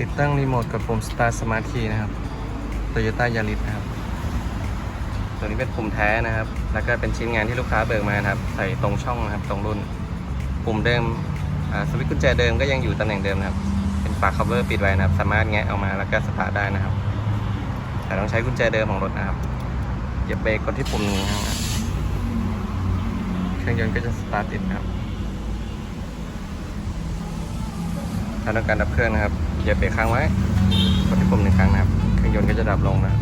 ติดตั้งรีโมทกับปุ่ม Start Smart Key นะครับ Toyota Yaris นะครับ ตัวนี้เป็นปุ่มแท้นะครับ แล้วก็เป็นชิ้นงานที่ลูกค้าเบิกมานะครับ ใส่ตรงช่องนะครับ ตรงรุ่น ปุ่มเดิมอ่าสวิตช์กุญแจเดิมก็ยังอยู่ตำแหน่งเดิมนะครับ เป็นฝา cover ปิดไว้นะครับ สามารถแงะออกมาแล้วก็สตาร์ทได้นะครับ แต่ต้องใช้กุญแจเดิมของรถนะครับเหยียบเบรกกดที่ปุ่มนี้นะครับ เครื่องยนต์ก็จะสตาร์ทติดนะครับ ถ้าต้องการดับเครื่องนะครับเหยียบเบรกค้างไว้กดที่ปุ่มหนึ่งครั้งนะครับ เครื่องยนต์ก็จะดับลงนะ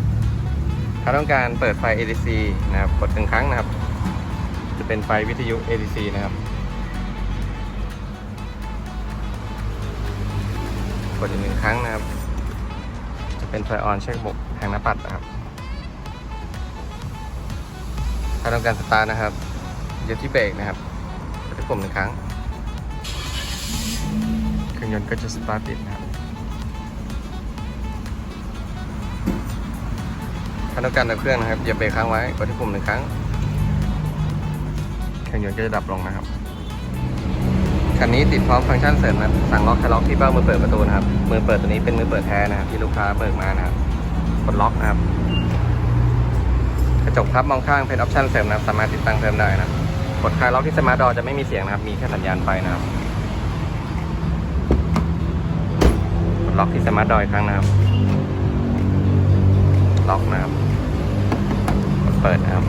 ถ้าต้องการเปิดไฟ ADC นะครับกดหนึ่งครั้งนะครับ จะเป็นไฟวิทยุ ADC นะครับกดอีกหนึ่งครั้งนะครับ จะเป็นไฟออนเช็คบกแทงหน้าปัดนะครับ ถ้าต้องการสตาร์ทนะครับเหยียบที่เบรกนะครับกดที่ปุ่มหนึ่งครั้ง ยนต์ก็จะสตาร์ทติดนะครับถ้าต้องการดับเครื่องนะครับเหยียบเบรกค้างไว้กดที่ปุ่มหนึ่งครั้งเครื่องยนต์ก็จะดับลงนะครับคันนี้ติดพร้อมฟังก์ชันเสริมนะครับสั่งล็อกคลาล็อกที่เบ้ามือเปิดประตูนะครับมือเปิดตัวนี้เป็นมือเปิดแท้นะครับที่ลูกค้าเบิกมานะครับกดล็อกนะครับกระจกพับมองข้างเป็นออปชันเสริมนะครับสามารถติดตั้งเพิ่มได้นะกดคลายล็อกที่สมาร์ทดอจะไม่มีเสียงนะครับ มีแค่สัญญาณไฟนะครับ กด ล็อกที่สมาร์ทดออีกครั้งนะครับ ล็อกนะครับ เปิดนะครับ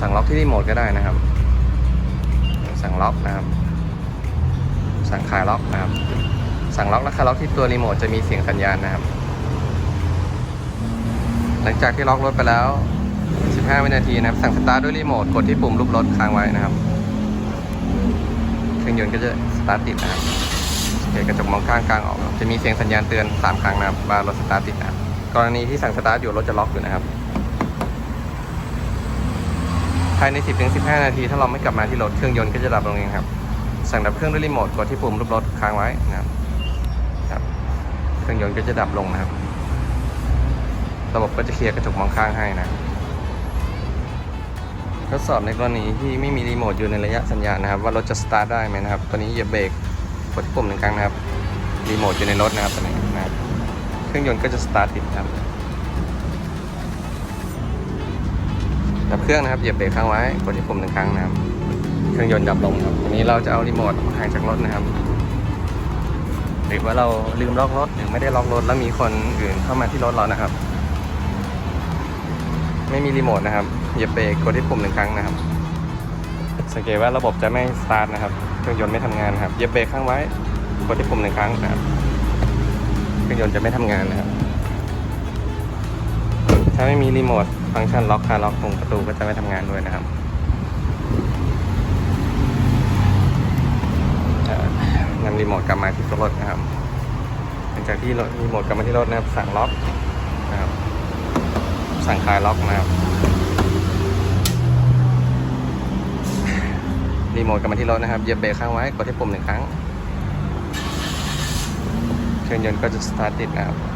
สั่งล็อกที่รีโมทก็ได้นะครับ สั่งล็อกนะครับ สั่งคลายล็อกนะครับ สั่งล็อกและคลายล็อกที่ตัวรีโมทจะมีเสียงสัญญาณนะครับ หลังจากที่ล็อกรถไปแล้ว 15 วินาทีนะครับ สั่งสตาร์ทด้วยรีโมท กดที่ปุ่มรูปรถค้างไว้นะครับเครื่องยนต์ก็จะสตาร์ทติดนะครับ เคกระจกมองข้างกลางออก จะมีเสียงสัญญาณเตือน 3 ครั้งนะครับว่ารถสตาร์ทติดนะกรณีที่สั่งสตาร์ทอยู่รถจะล็อกอยู่นะครับ ภายใน 10-15 นาที ถ้าเราไม่กลับมาที่รถเครื่องยนต์ก็จะดับลงเองครับ สั่งดับเครื่องด้วยรีโมทกดที่ปุ่มรูปรถค้างไว้นะครับครับ เครื่องยนต์ก็จะดับลงนะครับ ระบบก็จะเคลียร์กระจกมองข้างให้นะทดสอบในกรณีที่ไม่มีรีโมทอยู่ในระยะสัญญาณนะครับ ว่ารถจะสตาร์ทได้ไหมนะครับ ตอนนี้เหยียบเบรก กดปุ่มหนึ่งครั้งนะครับ รีโมทอยู่ในรถนะครับตอนนี้นะครับ เครื่องยนต์ก็จะสตาร์ทติดครับ ดับเครื่องนะครับ เหยียบเบรกค้างไว้ กดที่ปุ่มหนึ่งครั้งนะครับ เครื่องยนต์ดับลงครับทีนี้เราจะเอารีโมทห่างจากรถนะครับ หรือว่าเราลืมล็อกรถหรือไม่ได้ล็อกรถแล้วมีคนอื่นเข้ามาที่รถเรานะครับ ไม่มีรีโมทนะครับ เหยียบเบรกกดที่ปุ่มหนึ่งครั้งนะครับ สังเกตว่าระบบจะไม่สตาร์ทนะครับ เครื่องยนต์ไม่ทำงานครับเหยียบเบรกค้างไว้กดที่ปุ่มหนึ่งครั้งนะครับเครื่องยนต์จะไม่ทำงานนะครับ ถ้าไม่มีรีโมทฟังก์ชันล็อกคาล็อกตรงประตูก็จะไม่ทำงานด้วยนะครับนำรีโมทกลับมาที่ตัวรถนะครับหลังจากที่รถรีโมทกลับมาที่รถนะครับ สั่งล็อกนะครับ สั่งคลายล็อกนะครับ รีโมทกลับมาที่รถนะครับเหยียบเบรกค้างไว้กดที่ปุ่มหนึ่งครั้ง เครื่องยนต์ก็จะสตาร์ทติดนะครับ